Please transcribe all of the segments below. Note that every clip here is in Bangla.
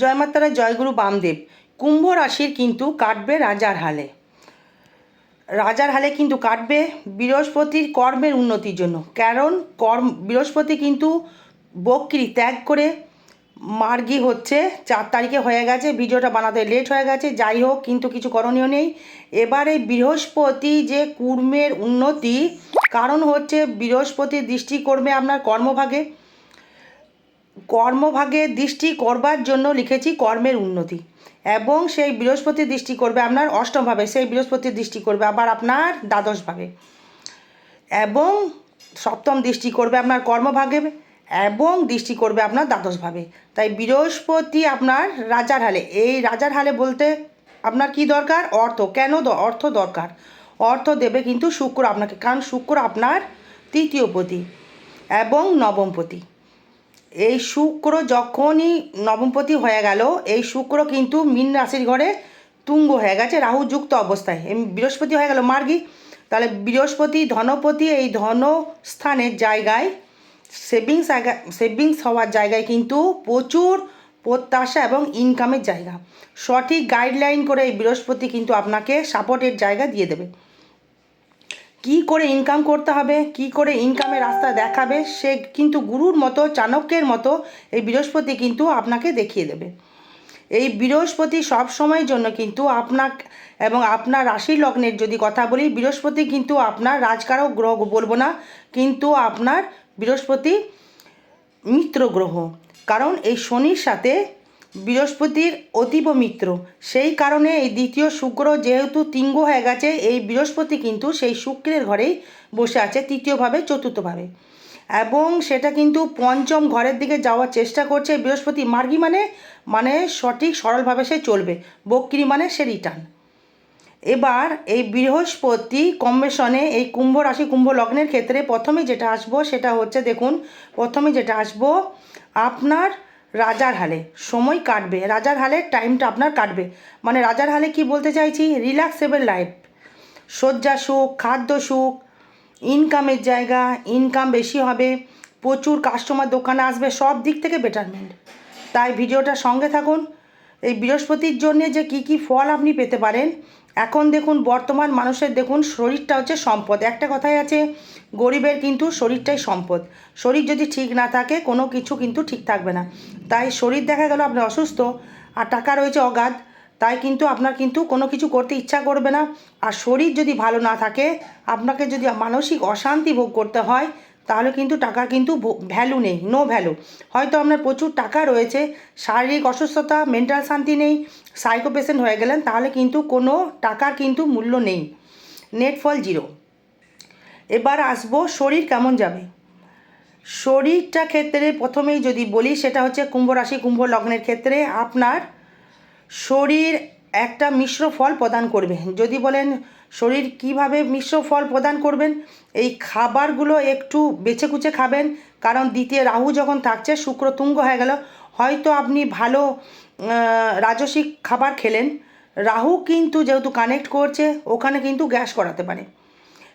জয়মাতারা জয়গুরু বামদেব। কুম্ভ রাশির কিন্তু কাটবে রাজার হালে। রাজার হালে কিন্তু কাটবে বৃহস্পতির কর্মের উন্নতির জন্য। কারণ কর্ম, বৃহস্পতি কিন্তু বক্রি ত্যাগ করে মার্গি হচ্ছে। চার তারিখে হয়ে গেছে, ভিডিওটা বানাতে লেট হয়ে গেছে, যাই হোক, কিন্তু কিছু করণীয় নেই। এবারে বৃহস্পতি যে কুর্মের উন্নতি, কারণ হচ্ছে বৃহস্পতির দৃষ্টি করবে আপনার কর্মভাগে কর্মভাগে দৃষ্টি করবার জন্য লিখেছি কর্মের উন্নতি। এবং সেই বৃহস্পতি দৃষ্টি করবে আপনার অষ্টমভাবে সেই বৃহস্পতি দৃষ্টি করবে আবার আপনার দ্বাদশভাবে এবং সপ্তম দৃষ্টি করবে আপনার কর্মভাগে এবং দৃষ্টি করবে আপনার দ্বাদশভাবে তাই বৃহস্পতি আপনার রাজার হালে, এই রাজার হালে বলতে আপনার কি দরকার? অর্থ। কেন অর্থ দরকার। অর্থ দেবে কিন্তু শুক্র আপনাকে, কারণ শুক্র আপনার তৃতীয় পতি এবং নবমপতি এই শুক্র যখনই নবমপতি হয়ে গেল, এই শুক্র কিন্তু মীন রাশির ঘরে তুঙ্গ হয়ে গেছে, রাহু যুক্ত অবস্থায়। বৃহস্পতি হয়ে গেল মার্গি। তাহলে বৃহস্পতি, ধনপতি এই ধনস্থানের জায়গায় সেভিংস সেভিংস হওয়ার জায়গায় কিন্তু প্রচুর প্রত্যাশা এবং ইনকামের জায়গা। সঠিক গাইডলাইন করে এই বৃহস্পতি কিন্তু আপনাকে সাপোর্টের জায়গা দিয়ে দেবে। কি করে ইনকাম করতে হবে, কি করে ইনকামের রাস্তা দেখাবে, সে কিন্তু গুরুর মতো, চাণক্যের মতো এই বৃহস্পতি কিন্তু আপনাকে দেখিয়ে দেবে। এই বৃহস্পতি সব সময়ের জন্য কিন্তু আপনার এবং আপনার রাশি লগ্নের যদি কথা বলি, বৃহস্পতি কিন্তু আপনার রাজকারক গ্রহ বলব না, কিন্তু আপনার বৃহস্পতি মিত্র গ্রহ। কারণ এই শনির সাথে বৃহস্পতির অতীব মিত্র। সেই কারণে এই দ্বিতীয় শুক্র যেহেতু তিঙ্গ হয়ে গেছে, এই বৃহস্পতি কিন্তু সেই শুক্রের ঘরেই বসে আছে তৃতীয়ভাবে, চতুর্থভাবে। এবং সেটা কিন্তু পঞ্চম ঘরের দিকে যাওয়ার চেষ্টা করছে বৃহস্পতি মার্গি মানে মানে সঠিক সরলভাবে সে চলবে। বক্রি মানে সে রিটার্ন এবার এই বৃহস্পতি কম্বেশনে এই কুম্ভ রাশি কুম্ভ লগ্নের ক্ষেত্রে প্রথমে যেটা আসব সেটা হচ্ছে দেখুন, প্রথমে যেটা আসব, আপনার রাজার হালে, সময় কাটবে, রাজার হালে টাইমটা আপনার কাটবে। মানে রাজার হালে কি বলতে চাইছি? রিল্যাক্সেবল লাইফ শয্যা সুখ, খাদ্য সুখ ইনকামের জায়গা ইনকাম বেশি হবে, প্রচুর কাস্টমার দোকানে আসবে, সব দিক থেকে বেটারমেন্ট তাই ভিডিওটা সঙ্গে থাকুন এই বৃহস্পতির জন্যে যে কি কি ফল আপনি পেতে পারেন। এখন দেখুন, বর্তমান মানুষের দেখুন, শরীরটা হচ্ছে সম্পদ। একটা কথাই আছে, গরিবের কিন্তু শরীরটাই সম্পদ। শরীর যদি ঠিক না থাকে, কোনো কিছু কিন্তু ঠিক থাকবে না। তাই শরীর দেখা গেল আপনি অসুস্থ, আর টাকা রয়েছে অগাধ, তাই কিন্তু আপনার কিন্তু কোনো কিছু করতে ইচ্ছা করবে না। আর শরীর যদি ভালো না থাকে, আপনাকে যদি মানসিক অশান্তি ভোগ করতে হয় তাহলে কিন্তু টাকার কিন্তু ভ্যালু নেই নো ভ্যালু হয়তো আপনার প্রচুর টাকা রয়েছে, শারীরিক অসুস্থতা মেন্টাল শান্তি নেই সাইকো পেশেন্ট হয়ে গেলেন, তাহলে কিন্তু কোনো টাকার কিন্তু মূল্য নেই। নেট ফল জিরো এবার আসব শরীর কেমন যাবে? শরীরটা ক্ষেত্রে প্রথমেই যদি বলি, সেটা হচ্ছে কুম্ভ রাশি, কুম্ভ লগ্নের ক্ষেত্রে আপনার শরীর একটা মিশ্র ফল প্রদান করবে। যদি বলেন, শরীর কীভাবে মিশ্র ফল প্রদান করবেন? এই খাবারগুলো একটু বেছে কুচে খাবেন, কারণ দ্বিতীয় রাহু যখন থাকছে, শুক্র তুঙ্গ হয়ে গেল, হয়তো আপনি ভালো রাজসিক খাবার খেলেন। রাহু কিন্তু যেহেতু কানেক্ট করছে, ওখানে কিন্তু গ্যাস করাতে পারে।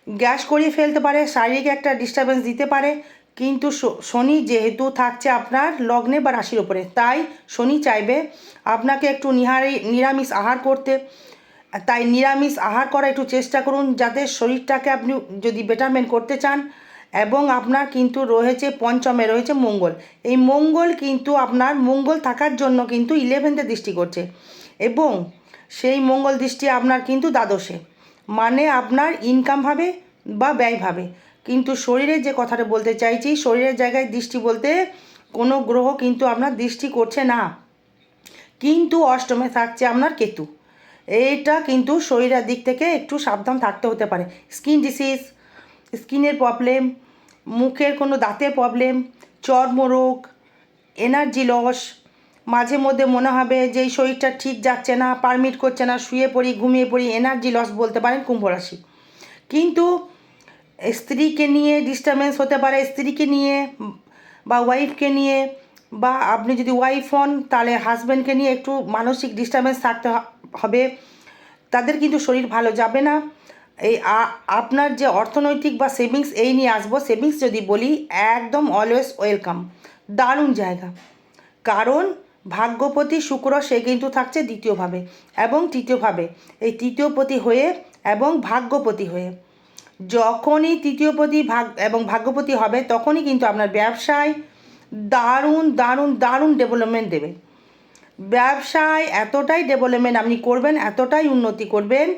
গ্যাস করিয়ে ফেলতে পারে, শারীরিক একটা ডিস্টারবেন্স দিতে পারে কিন্তু শনি যেহেতু থাকছে আপনার লগ্নে বা রাশির ওপরে তাই শনি চাইবে আপনাকে একটু নিহারি, নিরামিষ আহার করতে। তাই নিরামিষ আহার করা একটু চেষ্টা করুন যাতে শরীরটাকে আপনি যদি বেটারমেন্ট করতে চান এবং আপনার কিন্তু রয়েছে পঞ্চমে রয়েছে মঙ্গল। এই মঙ্গল কিন্তু আপনার মঙ্গল থাকার জন্য কিন্তু ইলেভেন্থে দৃষ্টি করছে এবং সেই মঙ্গল দৃষ্টি আপনার কিন্তু দ্বাদশে। মানে আপনার ইনকাম ভাবে বা ব্যয় ভাবে। কিন্তু শরীরের যে কথাটা বলতে চাইছি, শরীরের জায়গায় দৃষ্টি বলতে কোনো গ্রহ কিন্তু আপনার দৃষ্টি করছে না। কিন্তু অষ্টমে থাকছে আপনার কেতু। এইটা কিন্তু শরীরের দিক থেকে একটু সাবধান থাকতে হতে পারে। স্কিন ডিসিজ, স্কিনের প্রবলেম, মুখের কোনো দাঁতের প্রবলেম, চর্মরোগ, এনার্জি লস, মাঝে মধ্যে মনে হবে যে এই শরীরটা ঠিক যাচ্ছে না, পারমিট করছে না, শুয়ে পড়ি, ঘুমিয়ে পড়ি, এনার্জি লস বলতে পারেন কুম্ভ রাশি। কিন্তু স্ত্রীকে নিয়ে ডিস্টারবেন্স হতে পারে, স্ত্রীকে নিয়ে বা ওয়াইফকে নিয়ে বা আপনি যদি ওয়াইফ হন, তাহলে হাজব্যান্ডকে নিয়ে একটু মানসিক ডিস্টারবেন্স থাকতে হবে। তাদের কিন্তু শরীর ভালো যাবে না। এই আপনার যে অর্থনৈতিক বা সেভিংস এই নিয়ে আসব সেভিংস যদি বলি, একদম অলওয়েজ ওয়েলকাম দারুণ জায়গা। কারণ ভাগ্যপতি শুক্র, সে কিন্তু থাকছে দ্বিতীয়ভাবে। এবং তৃতীয়ভাবে, এই তৃতীয়পতি হয়ে এবং ভাগ্যপতি হয়ে। যখনই তৃতীয়পতি ভাগ এবং ভাগ্যপতি হবে, তখনই কিন্তু আপনার ব্যবসায় দারুণ দারুণ দারুণ ডেভেলপমেন্ট দেবে। ব্যবসায় এতটাই ডেভেলপমেন্ট আপনি করবেন, এতটাই উন্নতি করবেন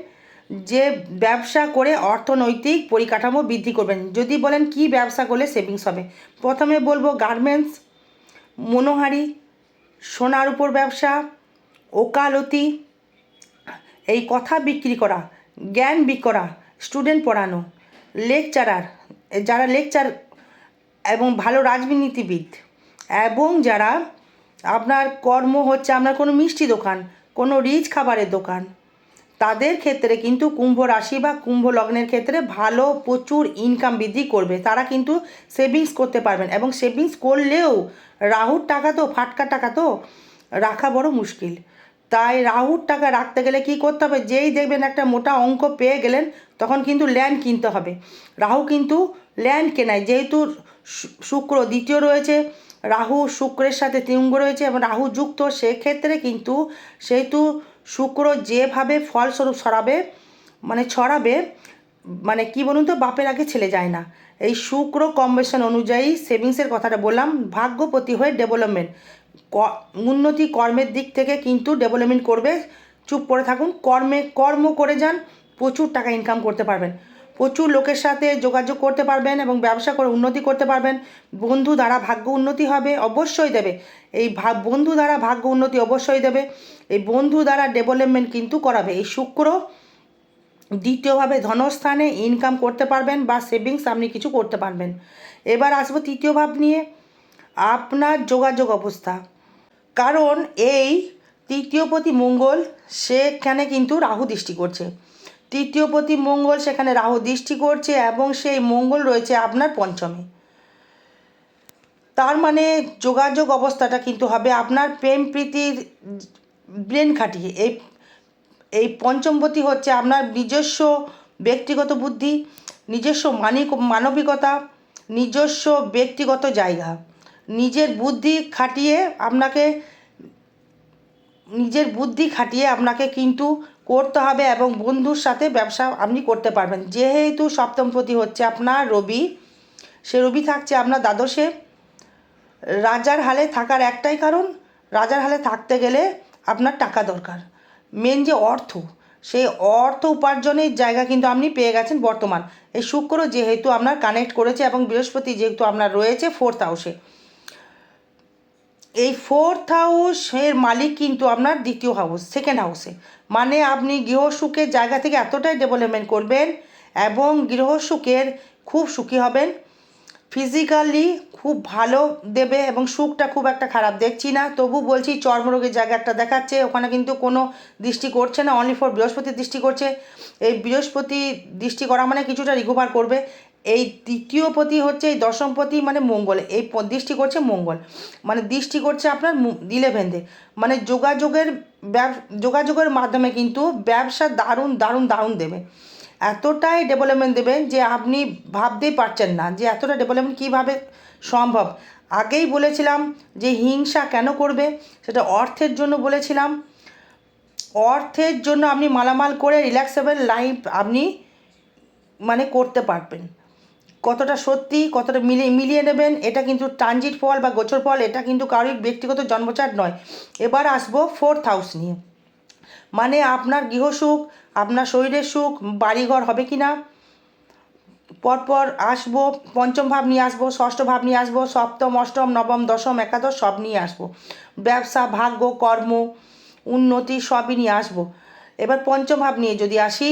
যে ব্যবসা করে অর্থনৈতিক পরিকাঠামো বৃদ্ধি করবেন। যদি বলেন কি ব্যবসা করলে সেভিংস হবে? প্রথমে বলব গার্মেন্টস মনোহারি, সোনার উপর ব্যবসা, ওকালতি, এই কথা বিক্রি করা, জ্ঞান বিক্রি করা স্টুডেন্ট পড়ানো লেকচারার, যারা লেকচার এবং ভালো রাজনীতিবিদ এবং যারা আপনার কর্ম হচ্ছে আপনার কোনো মিষ্টি দোকান, কোনো রিচ খাবারের দোকান, তাদের ক্ষেত্রে কিন্তু কুম্ভ রাশি বা কুম্ভ লগ্নের ক্ষেত্রে ভালো প্রচুর ইনকাম বৃদ্ধি করবে। তারা কিন্তু সেভিংস করতে পারবেন এবং সেভিংস করলেও রাহুর টাকা তো, ফাটকা টাকা তো রাখা বড় মুশকিল। তাই রাহুর টাকা রাখতে গেলে কি করতে হবে? যেই দেখবেন একটা মোটা অঙ্ক পেয়ে গেলেন, তখন কিন্তু ল্যান্ড কিনতে হবে। রাহু কিন্তু ল্যান্ড কেনায়। যেহেতু শুক্র দ্বিতীয় রয়েছে, রাহু শুক্রের সাথে তিঙ্গ রয়েছে এবং রাহু যুক্ত, সেক্ষেত্রে কিন্তু সেহেতু শুক্র যেভাবে ফলস্বরূপ ছড়াবে মানে ছড়াবে মানে কি বলুন তো, বাপের আগে ছেলে যায় না। এই শুক্র কম্বিনেশন অনুযায়ী সেভিংসের কথাটা বললাম, ভাগ্যপতি হয়ে ডেভেলপমেন্ট উন্নতি কর্মের দিক থেকে কিন্তু ডেভেলপমেন্ট করবে। চুপ করে থাকুন, কর্মে, কর্ম করে যান, প্রচুর টাকা ইনকাম করতে পারবেন। প্রচুর লোকের সাথে যোগাযোগ করতে পারবেন এবং ব্যবসা করে উন্নতি করতে পারবেন। বন্ধু দ্বারা ভাগ্য উন্নতি হবে, অবশ্যই দেবে। এই বন্ধু দ্বারা ভাগ্য উন্নতি অবশ্যই দেবে। এই বন্ধু দ্বারা ডেভেলপমেন্ট কিন্তু করাবে। এই শুক্র দ্বিতীয়ভাবে ধনস্থানে ইনকাম করতে পারবেন বা সেভিংস আপনি কিছু করতে পারবেন। এবার আসব তৃতীয় ভাব নিয়ে। আপনার যোগাযোগ অবস্থা। কারণ এই তৃতীয়পতি মঙ্গল সেখানে কিন্তু রাহু দৃষ্টি করছে। তৃতীয়পতি মঙ্গল সেখানে রাহু দৃষ্টি করছে এবং সেই মঙ্গল রয়েছে আপনার পঞ্চমে। তার মানে যোগাযোগ অবস্থাটা কিন্তু হবে আপনার প্রেম প্রীতির ব্রেন খাটিয়ে। এই এই পঞ্চমপতি হচ্ছে আপনার নিজস্ব ব্যক্তিগত বুদ্ধি, নিজস্ব মানিক, মানবিকতা, নিজস্ব ব্যক্তিগত জায়গা। নিজের বুদ্ধি খাটিয়ে আপনাকে, নিজের বুদ্ধি খাটিয়ে আপনাকে কিন্তু করতে হবে এবং বন্ধুর সাথে ব্যবসা আপনি করতে পারবেন। যেহেতু সপ্তমপতি হচ্ছে আপনার রবি, সে রবি থাকছে আপনার দ্বাদশে। রাজার হালে থাকার একটাই কারণ, রাজার হালে থাকতে গেলে আপনার টাকা দরকার। মেন যে অর্থ, সেই অর্থ উপার্জনের জায়গা কিন্তু আপনি পেয়ে গেছেন বর্তমান। এই শুক্র যেহেতু আপনার কানেক্ট করেছে এবং বৃহস্পতি যেহেতু আপনার রয়েছে ফোর্থ হাউসে এই ফোর্থ হাউসের মালিক কিন্তু আপনার দ্বিতীয় হাউস সেকেন্ড হাউসে মানে আপনি গৃহসুখের জায়গা থেকে এতটাই ডেভেলপমেন্ট করবেন এবং গৃহসুখের খুব সুখী হবেন। ফিজিক্যালি খুব ভালো দেবে এবং সুখটা খুব একটা খারাপ দেখছি না। তবু বলছি চর্মরোগের জায়গা একটা দেখাচ্ছে, ওখানে কিন্তু কোনো দৃষ্টি করছে না অনলি ফর বৃহস্পতি দৃষ্টি করছে। এই বৃহস্পতি দৃষ্টি করা মানে কিছুটা রিকভার করবে। এই তৃতীয়পতি হচ্ছে, এই দশমপতি মানে মঙ্গল, এই দৃষ্টি করছে মঙ্গল। মানে দৃষ্টি করছে আপনার ইলেভেন্থে মানে যোগাযোগের ব্যব, যোগাযোগের মাধ্যমে কিন্তু ব্যবসা দারুণ দারুণ দারুণ দেবে। এতটাই ডেভেলপমেন্ট দেবেন যে আপনি ভাবতেই পারছেন না যে এতটা ডেভেলপমেন্ট কীভাবে সম্ভব। আগেই বলেছিলাম যে হিংসা কেন করবে, সেটা অর্থের জন্য বলেছিলাম। অর্থের জন্য আপনি মালামাল করে রিল্যাক্সেবল লাইফ আপনি মানে করতে পারবেন। কতটা সত্যি, কতটা মিলিয়ে মিলিয়ে নেবেন, এটা কিন্তু ট্রানজিট ফল বা গোচর ফল, এটা কিন্তু কারোর ব্যক্তিগত জন্মচার নয়। এবার আসব ফোর্থ হাউস নিয়ে। মানে আপনার গৃহসুখ আপনার শরীরের সুখ, বাড়িঘর হবে কি না? পরপর আসব, পঞ্চম ভাব নিয়ে আসব, ষষ্ঠ ভাব নিয়ে আসব, সপ্তম, অষ্টম, নবম, দশম, একাদশ, সব নিয়ে আসব। ব্যবসা, ভাগ্য, কর্ম, উন্নতি সবই নিয়ে আসব। এবার পঞ্চম ভাব নিয়ে যদি আসি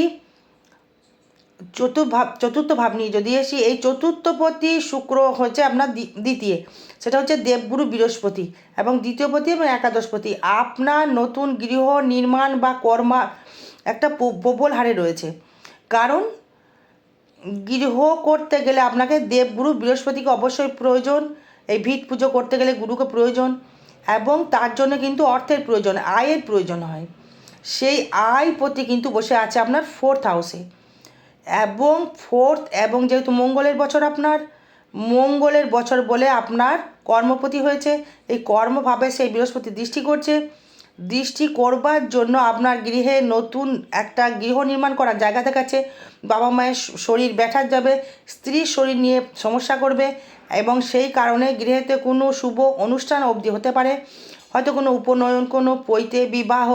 চতুর্থ ভাব চতুর্থ ভাব নিয়ে যদি আসি, এই চতুর্থপতি শুক্র হচ্ছে আপনার দ্বি- দ্বিতীয়। সেটা হচ্ছে দেবগুরু বৃহস্পতি এবং দ্বিতীয়পতি এবং একাদশপতি। আপনার নতুন গৃহ নির্মাণ বা কর্মা একটা প্রবল হারে রয়েছে। কারণ গৃহ করতে গেলে আপনাকে দেবগুরু বৃহস্পতিকে অবশ্যই প্রয়োজন, এই ভিত পুজো করতে গেলে গুরুকে প্রয়োজন এবং তার জন্য কিন্তু অর্থের প্রয়োজন, আয়ের প্রয়োজন হয়। সেই আয় প্রতি কিন্তু বসে আছে আপনার ফোর্থ হাউসে এবং ফোর্থ এবং যেহেতু মঙ্গলের বছর আপনার, মঙ্গলের বছর বলে আপনার কর্মপতি হয়েছে, এই কর্মভাবে সেই বৃহস্পতি দৃষ্টি করছে। দৃষ্টি করবার জন্য আপনার গৃহে নতুন একটা গৃহ নির্মাণ করার জায়গা দেখাচ্ছে। বাবা মায়ের শরীর ব্যাঠার যাবে, স্ত্রীর শরীর নিয়ে সমস্যা করবে এবং সেই কারণে গৃহেতে কোনো শুভ অনুষ্ঠান অবধি হতে পারে। হয়তো কোনো উপনয়ন, কোনো পৈতে বিবাহ,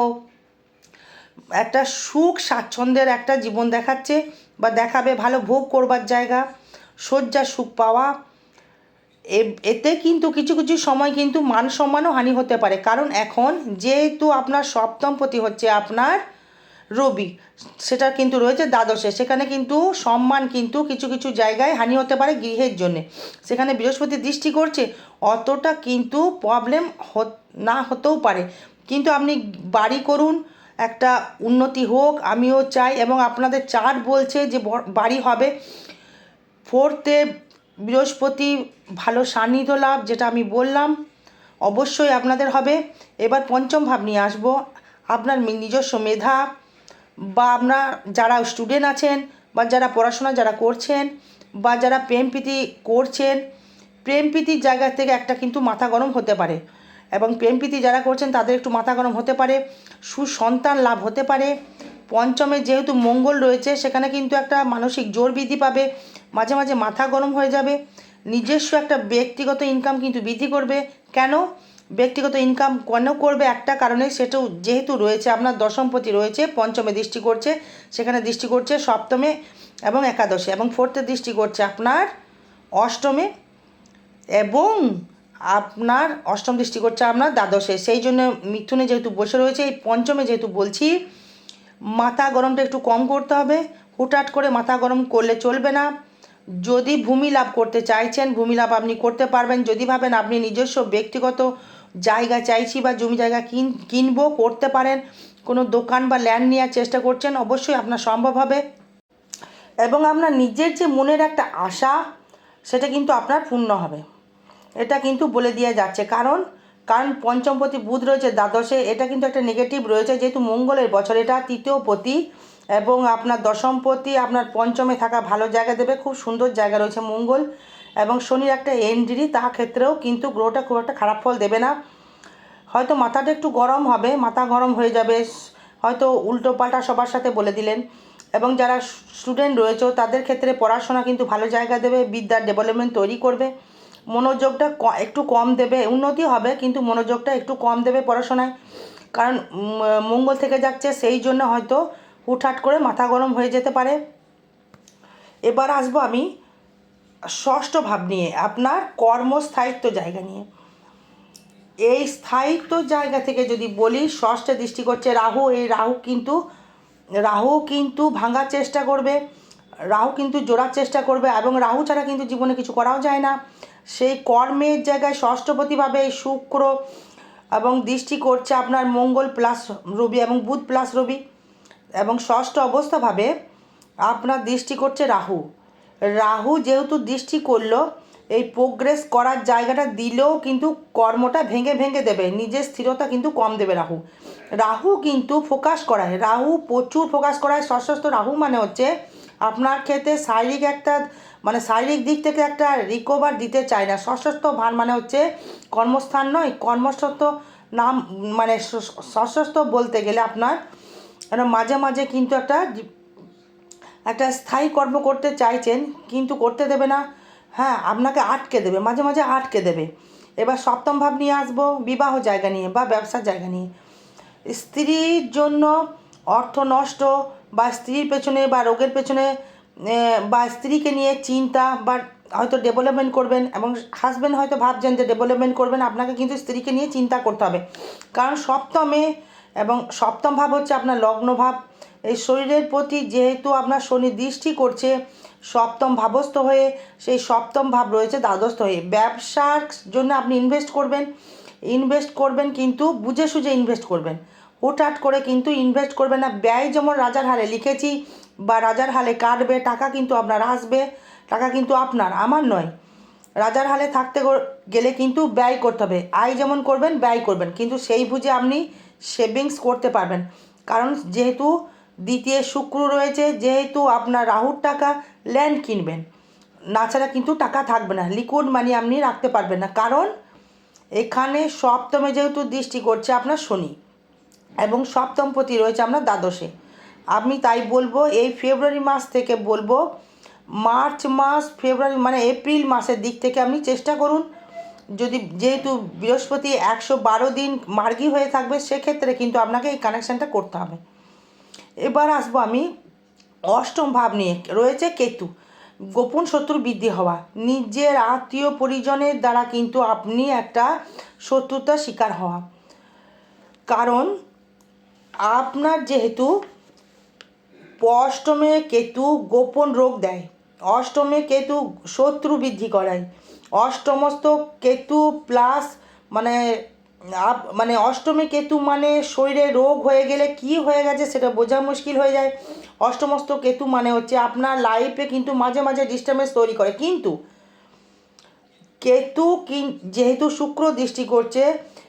একটা সুখ স্বাচ্ছন্দ্যের একটা জীবন দেখাচ্ছে। বা দেখাবে, ভালো ভোগ করবার জায়গা, শয্যা সুখ পাওয়া এতে কিন্তু কিছু কিছু সময় কিন্তু মান সম্মানও হানি হতে পারে। কারণ এখন যেহেতু আপনার সপ্তমপতি হচ্ছে আপনার রবি, সেটা কিন্তু রয়েছে দ্বাদশে, সেখানে কিন্তু সম্মান কিন্তু কিছু কিছু জায়গায় হানি হতে পারে গৃহের জন্যে। সেখানে বৃহস্পতি দৃষ্টি করছে, অতটা কিন্তু প্রবলেম না হতেও পারে। কিন্তু আপনি বাড়ি করুন একটা উন্নতি হোক, আমিও চাই এবং আপনাদের চার্ট বলছে যে বাড়ি হবে ফোর্থে বৃহস্পতি, ভালো সান্নিধ্য লাভ যেটা আমি বললাম, অবশ্যই আপনাদের হবে। এবার পঞ্চম ভাব নিয়ে আসব। আপনার নিজস্ব মেধা বা আপনার যারা স্টুডেন্ট আছেন বা যারা পড়াশোনা যারা করছেন বা যারা প্রেম প্রীতি করছেন, প্রেম প্রীতির জায়গা থেকে একটা কিন্তু মাথা গরম হতে পারে। এবং প্রেম প্রীতি যারা করছেন, তাদের একটু মাথা গরম হতে পারে, সুসন্তান লাভ হতে পারে। পঞ্চমে যেহেতু মঙ্গল রয়েছে, সেখানে কিন্তু একটা মানসিক জোর বৃদ্ধি পাবে, মাঝে মাঝে মাথা গরম হয়ে যাবে। নিজস্ব একটা ব্যক্তিগত ইনকাম কিন্তু বৃদ্ধি করবে। কেন? ব্যক্তিগত ইনকাম কেন করবে একটা কারণে, সেটাও যেহেতু রয়েছে, আপনার দশমপতি রয়েছে, পঞ্চমে দৃষ্টি করছে, সেখানে দৃষ্টি করছে সপ্তমে এবং একাদশে এবং ফোর্থে দৃষ্টি করছে আপনার অষ্টমে এবং আপনার অষ্টম দৃষ্টি করছে আপনার দ্বাদশে। সেই জন্য মিথুনে যেহেতু বসে রয়েছে, এই পঞ্চমে যেহেতু বলছি, মাথা গরমটা একটু কম করতে হবে। হুটহাট করে মাথা গরম করলে চলবে না। যদি ভূমি লাভ করতে চাইছেন, ভূমি লাভ আপনি করতে পারবেন। যদি ভাবেন আপনি নিজস্ব ব্যক্তিগত জায়গা চাইছি বা জমি জায়গা কিন, কিনবো, করতে পারেন। কোনো দোকান বা ল্যান্ড নেওয়ার চেষ্টা করছেন, অবশ্যই আপনার সম্ভব হবে। এবং আপনার নিজের যে মনের একটা আশা, সেটা কিন্তু আপনার পূর্ণ হবে। এটা কিন্তু বলে দিয়ে যাচ্ছে। কারণ কারণ পঞ্চমপতি বুধ রয়েছে দ্বাদশে, এটা কিন্তু একটা নেগেটিভ রয়েছে, যেহেতু মঙ্গলের বছর, এটা তৃতীয় পতি এবং আপনার দশমপতি আপনার পঞ্চমে থাকা ভালো জায়গা দেবে, খুব সুন্দর জায়গা রয়েছে মঙ্গল এবং শনির একটা এন্ড্রি তা ক্ষেত্রেও কিন্তু গ্রহটা খুব একটা খারাপ ফল দেবে না। হয়তো মাথাটা একটু গরম হবে, মাথা গরম হয়ে যাবে, হয়তো উল্টো পাল্টা সবার সাথে বলে দিলেন এবং যারা স্টুডেন্ট রয়েছে, তাদের ক্ষেত্রে পড়াশোনা কিন্তু ভালো জায়গা দেবে, বিদ্যার ডেভেলপমেন্ট তৈরি করবে। মনোযোগটা একটু কম দেবে, উন্নতি হবে, কিন্তু মনোযোগটা একটু কম দেবে পড়াশোনায়। কারণ মঙ্গল থেকে যাচ্ছে, সেই জন্য হয়তো হুটহাট করে মাথা গরম হয়ে যেতে পারে। এবার আসব আমি ষষ্ঠ ভাব নিয়ে, আপনার কর্মস্থায়িত্ব জায়গা নিয়ে। এই স্থায়িত্ব জায়গা থেকে যদি বলি, ষষ্ঠে দৃষ্টি করছে রাহু, এই রাহু কিন্তু রাহু কিন্তু ভাঙার চেষ্টা করবে, রাহু কিন্তু জোড়ার চেষ্টা করবে, এবং রাহু ছাড়া কিন্তু জীবনে কিছু করাও যায় না। সেই কর্মের জায়গায় ষষ্ঠপতিভাবে এই শুক্র এবং দৃষ্টি করছে আপনার মঙ্গল প্লাস রবি এবং বুধ প্লাস রবি এবং ষষ্ঠ অবস্থাভাবে আপনার দৃষ্টি করছে রাহু। রাহু যেহেতু দৃষ্টি করল, এই প্রোগ্রেস করার জায়গাটা দিলেও কিন্তু কর্মটা ভেঙে ভেঙে দেবে, নিজের স্থিরতা কিন্তু কম দেবে রাহু। রাহু কিন্তু ফোকাস করায়, রাহু প্রচুর ফোকাস করায়। সশস্ত্র রাহু মানে হচ্ছে আপনার ক্ষেত্রে শারীরিক একটা মানে শারীরিক দিক থেকে একটা রিকভার দিতে চায় না। সশস্ত্র ভান মানে হচ্ছে কর্মস্থান নয় কর্মস্থ নাম মানে সশস্ত্র বলতে গেলে আপনার মাঝে মাঝে কিন্তু একটা একটা স্থায়ী কর্ম করতে চাইছেন, কিন্তু করতে দেবে না। হ্যাঁ আপনাকে আটকে দেবে, মাঝে মাঝে আটকে দেবে। এবার সপ্তম ভাব নিয়ে আসব, বিবাহ জায়গা নিয়ে বা ব্যবসার জায়গা নিয়ে। স্ত্রীর জন্য অর্থ নষ্ট বা স্ত্রীর পেছনে বা রোগের পেছনে বা স্ত্রীকে নিয়ে চিন্তা বা হয়তো ডেভেলপমেন্ট করবেন এবং হাজব্যান্ড হয়তো ভাবছেন যে ডেভেলপমেন্ট করবেন, আপনাকে কিন্তু স্ত্রীকে নিয়ে চিন্তা করতে হবে। কারণ সপ্তমে এবং সপ্তম ভাব হচ্ছে আপনার লগ্ন ভাব। এই শরীরের প্রতি যেহেতু আপনার শনি দৃষ্টি করছে, সপ্তম ভাবস্থ হয়ে সেই সপ্তম ভাব রয়েছে দ্বাদস্থ হয়ে। ব্যবসার জন্য আপনি ইনভেস্ট করবেন। ইনভেস্ট করবেন কিন্তু বুঝে সুঝে ইনভেস্ট করবেন। হুটহাট করে কিন্তু ইনভেস্ট করবেন না। ব্যয় যেমন রাজার হারে লিখেছি বা রাজার হালে কাটবে, টাকা কিন্তু আপনার আসবে, টাকা কিন্তু আপনার, আমার নয়। রাজার হালে থাকতে গেলে কিন্তু ব্যয় করতে হবে। আয় যেমন করবেন, ব্যয় করবেন। কিন্তু সেই বুঝে আপনি সেভিংস করতে পারবেন। কারণ যেহেতু দ্বিতীয় শুক্র রয়েছে, যেহেতু আপনার রাহুর টাকা ল্যান্ড কিনবেন নাছাড়া কিন্তু টাকা থাকবে না। লিকুইড মানি আপনি রাখতে পারবেন না। কারণ এখানে সপ্তমে যেহেতু দৃষ্টি করছে আপনার শনি, এবং সপ্তমপতি রয়েছে আপনার দ্বাদশে। আমি তাই বলব, এই ফেব্রুয়ারি মাস থেকে বলব, মার্চ মাস, ফেব্রুয়ারি মানে এপ্রিল মাসের দিক থেকে আপনি চেষ্টা করুন। যদি যেহেতু বৃহস্পতি একশো বারো দিন মার্গী হয়ে থাকবে, সেক্ষেত্রে কিন্তু আপনাকে এই কানেকশানটা করতে হবে। এবার আসব আমি অষ্টম ভাব নিয়ে। রয়েছে কেতু। গোপন শত্রু বৃদ্ধি হওয়া। নিজের আত্মীয় পরিজনের দ্বারা কিন্তু আপনি একটা শত্রুতার শিকার হওয়া। কারণ, আপনার যেহেতু অষ্টমে কেতু গোপন রোগ দেয়। অষ্টমে কেতু শত্রু বৃদ্ধি করায়। অষ্টমস্ত কেতু প্লাস মানে মানে অষ্টমী কেতু মানে শরীরে রোগ হয়ে গেলে কি হয়ে গেছে সেটা বোঝা মুশকিল হয়ে যায়। অষ্টমস্ত কেতু মানে হচ্ছে আপনার লাইফে কিন্তু মাঝে মাঝে ডিস্টার্বেন্স তৈরি করে। কিন্তু কেতু যেহেতু শুক্র দৃষ্টি করছে,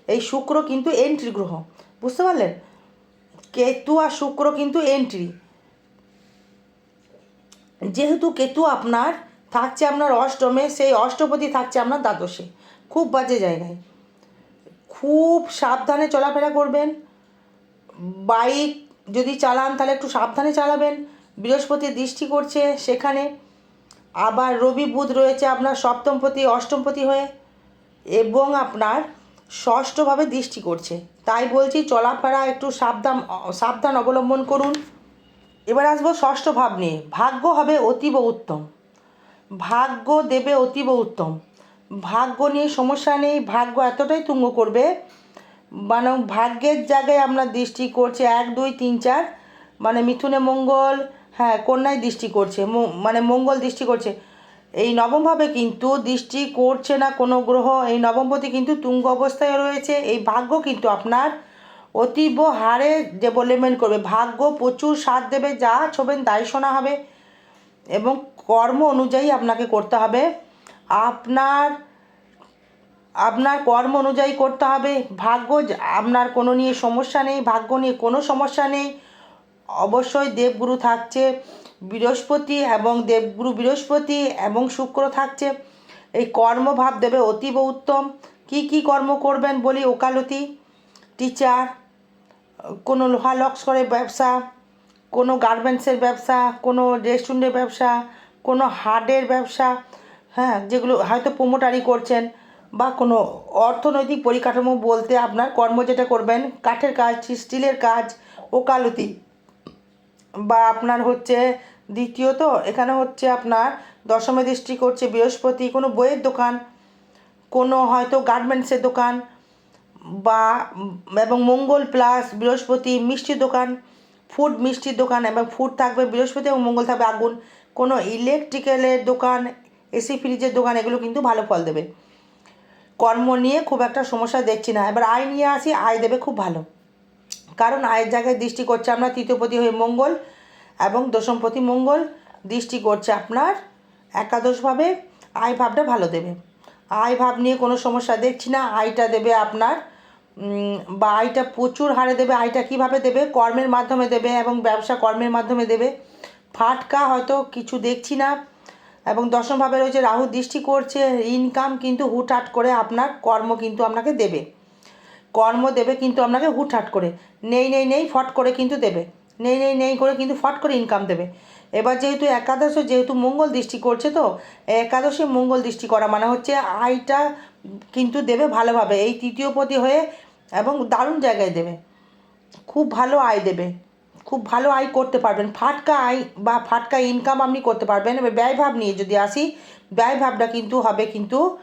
এই শুক্র কিন্তু এন্ট্রি গ্রহ। বুঝতে পারলেন? কেতু আর শুক্র কিন্তু এন্ট্রি যেহেতু কেতু আপনার থাকছে আপনার অষ্টমে, সেই অষ্টপতি থাকছে আপনার দ্বাদশে। খুব বাজে জায়গায়। খুব সাবধানে চলাফেরা করবেন। বাইক যদি চালান, তাহলে একটু সাবধানে চালাবেন। বৃহস্পতি দৃষ্টি করছে সেখানে। আবার রবি বুধ রয়েছে আপনার সপ্তমপতি, অষ্টমপতি হয়ে। এবং আপনার ষষ্ঠভাবে দৃষ্টি করছে। তাই বলছি, চলাফেরা একটু সাবধান সাবধান অবলম্বন করুন। এবার আসব ষষ্ঠ ভাব নিয়ে। ভাগ্য হবে অতীব উত্তম। ভাগ্য দেবে অতীব উত্তম। ভাগ্য নিয়ে সমস্যা নেই, ভাগ্য এতটাই তুঙ্গ করবে। মানে ভাগ্যের জায়গায় আপনার দৃষ্টি করছে এক, দুই, তিন, চার। মানে মিথুনে মঙ্গল হ্যাঁ কন্যায় দৃষ্টি করছে মানে মঙ্গল দৃষ্টি করছে। এই নবমভাবে কিন্তু দৃষ্টি করছে না কোনো গ্রহ, এই নবমপতি কিন্তু তুঙ্গ অবস্থায় রয়েছে। এই ভাগ্য কিন্তু আপনার অতীব হারে ডেভেলপমেন্ট করবে। ভাগ্য প্রচুর সাথ দেবে, যা ছোবেন তাই শোনা হবে। এবং কর্ম অনুযায়ী আপনাকে করতে হবে। আপনার আপনার কর্ম অনুযায়ী করতে হবে। ভাগ্য আপনার কোনো নিয়ে সমস্যা নেই। ভাগ্য নিয়ে কোনো সমস্যা নেই। অবশ্যই দেবগুরু থাকছে। বৃহস্পতি এবং দেবগুরু বৃহস্পতি এবং শুক্র থাকছে। এই কর্মভাব দেবে অতীব উত্তম। কি কি কর্ম করবেন বলি ওকালতি। টিচার কোনো লোহা লস্করের ব্যবসা, কোনো গার্মেন্টসের ব্যবসা, কোনো রেস্টুরেন্টের ব্যবসা, কোনো হার্ডের ব্যবসা হ্যাঁ যেগুলো হয়তো প্রোমোটারি করছেন বা কোনো অর্থনৈতিক পরিকাঠামো বলতে আপনার কর্ম যেটা করবেন, কাঠের কাজ, স্টিলের কাজ, ওকালতি বা আপনার হচ্ছে দ্বিতীয়ত এখানে হচ্ছে আপনার দশমে দৃষ্টি করছে বৃহস্পতি, কোনো বইয়ের দোকান, কোনো হয়তো গার্মেন্টসের দোকান বা এবং মঙ্গল প্লাস বৃহস্পতি মিষ্টির দোকান, ফুড মিষ্টির দোকান এবং ফুড থাকবে বৃহস্পতি এবং মঙ্গল থাকবে আগুন। কোনো ইলেকট্রিক্যালের দোকান এসি ফ্রিজের দোকান, এগুলো কিন্তু ভালো ফল দেবে। কর্ম নিয়ে খুব একটা সমস্যা দেখছি না। এবার আয় নিয়ে আসি, আয় দেবে খুব ভালো। কারণ আয়ের জায়গায় দৃষ্টি করছে আমরা তৃতীয়পতি হয়ে মঙ্গল এবং দশমপতি মঙ্গল। দৃষ্টি করছে আপনার একাদশভাবে আয় ভাবটা ভালো দেবে। আয় ভাব নিয়ে কোনো সমস্যা দেখছি না, আয়টা দেবে আপনার বা আয়টা প্রচুর হারে দেবে আয়টা কীভাবে দেবে? কর্মের মাধ্যমে দেবে এবং ব্যবসা কর্মের মাধ্যমে দেবে। ফাটকা হয়তো কিছু দেখছি না এবং দশমভাবে রয়েছে রাহু দৃষ্টি করছে ইনকাম কিন্তু হুটহাট করে আপনার কর্ম কিন্তু আপনাকে দেবে। কর্ম দেবে কিন্তু আপনাকে হুটহাট করে। নেই নেই নেই, ফট করে কিন্তু দেবে। নেই নেই নেই করে কিন্তু ফট করে ইনকাম দেবে। এবার যেহেতু একাদশ যেহেতু মঙ্গল দৃষ্টি করছে তো, একাদশে মঙ্গল দৃষ্টি করা মানে হচ্ছে আয়টা কিন্তু দেবে ভালোভাবে। এই তৃতীয় পতি হয়ে এবং দারুণ জায়গায় দেবে। খুব ভালো আয় দেবে। খুব ভালো আয় করতে পারবেন। ফাটকা আয় বা ফাটকা ইনকাম আপনি করতে পারবেন। এবার ব্যয়ভাব নিয়ে যদি আসি ব্যয়ভাবটা কিন্তু হবে কিন্তু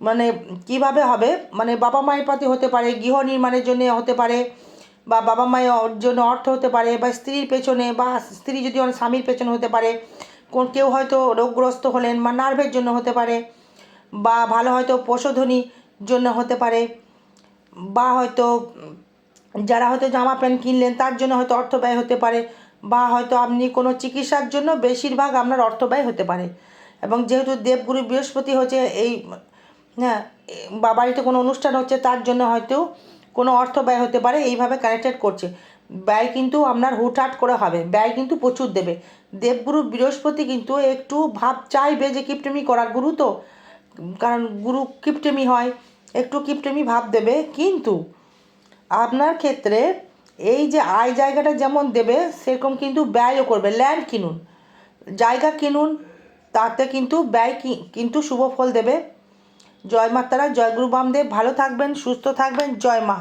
মানে কীভাবে হবে? মানে বাবা মায়ের প্রতি হতে পারে, গৃহ নির্মাণের জন্য হতে পারে, বা বাবা মায়ের জন্য অর্থ হতে পারে, বা স্ত্রীর পেছনে, বা স্ত্রী যদি অনেক স্বামীর পেছনে হতে পারে, কোন কেউ হয়তো রোগগ্রস্ত হলেন বা নার্ভের জন্য হতে পারে, বা ভালো হয়তো পশুধনির জন্য হতে পারে বা হয়তো যারা হয়তো জামা প্যান্ট কিনলেন, তার জন্য হয়তো অর্থ ব্যয় হতে পারে বা হয়তো আপনি কোনো চিকিৎসার জন্য বেশিরভাগ আপনার অর্থ ব্যয় হতে পারে। এবং যেহেতু দেবগুরু বৃহস্পতি হচ্ছে এই হ্যাঁ বা বাড়িতে কোনো অনুষ্ঠান হচ্ছে, তার জন্য হয়তো কোনো অর্থ ব্যয় হতে পারে, এইভাবে কানেক্টেড করছে। ব্যয় কিন্তু আপনার হুটহাট করে হবে, ব্যয় কিন্তু প্রচুর দেবে। দেবগুরু বৃহস্পতি কিন্তু একটু ভাব চাইবে যে কিপটেমি করার গুরু তো, কারণ গুরু কিপটেমি হয়। একটু কিপটেমি ভাব দেবে। কিন্তু আপনার ক্ষেত্রে এই যে আয় জায়গাটা যেমন দেবে, সেরকম কিন্তু ব্যয়ও করবে। ল্যান্ড কিনুন, জায়গা কিনুন, তাতে কিন্তু ব্যয় কিন্তু শুভ ফল দেবে। জয় মাতারা, জয় গুরু বামদেব, ভালো থাকবেন, সুস্থ থাকবেন, জয় মা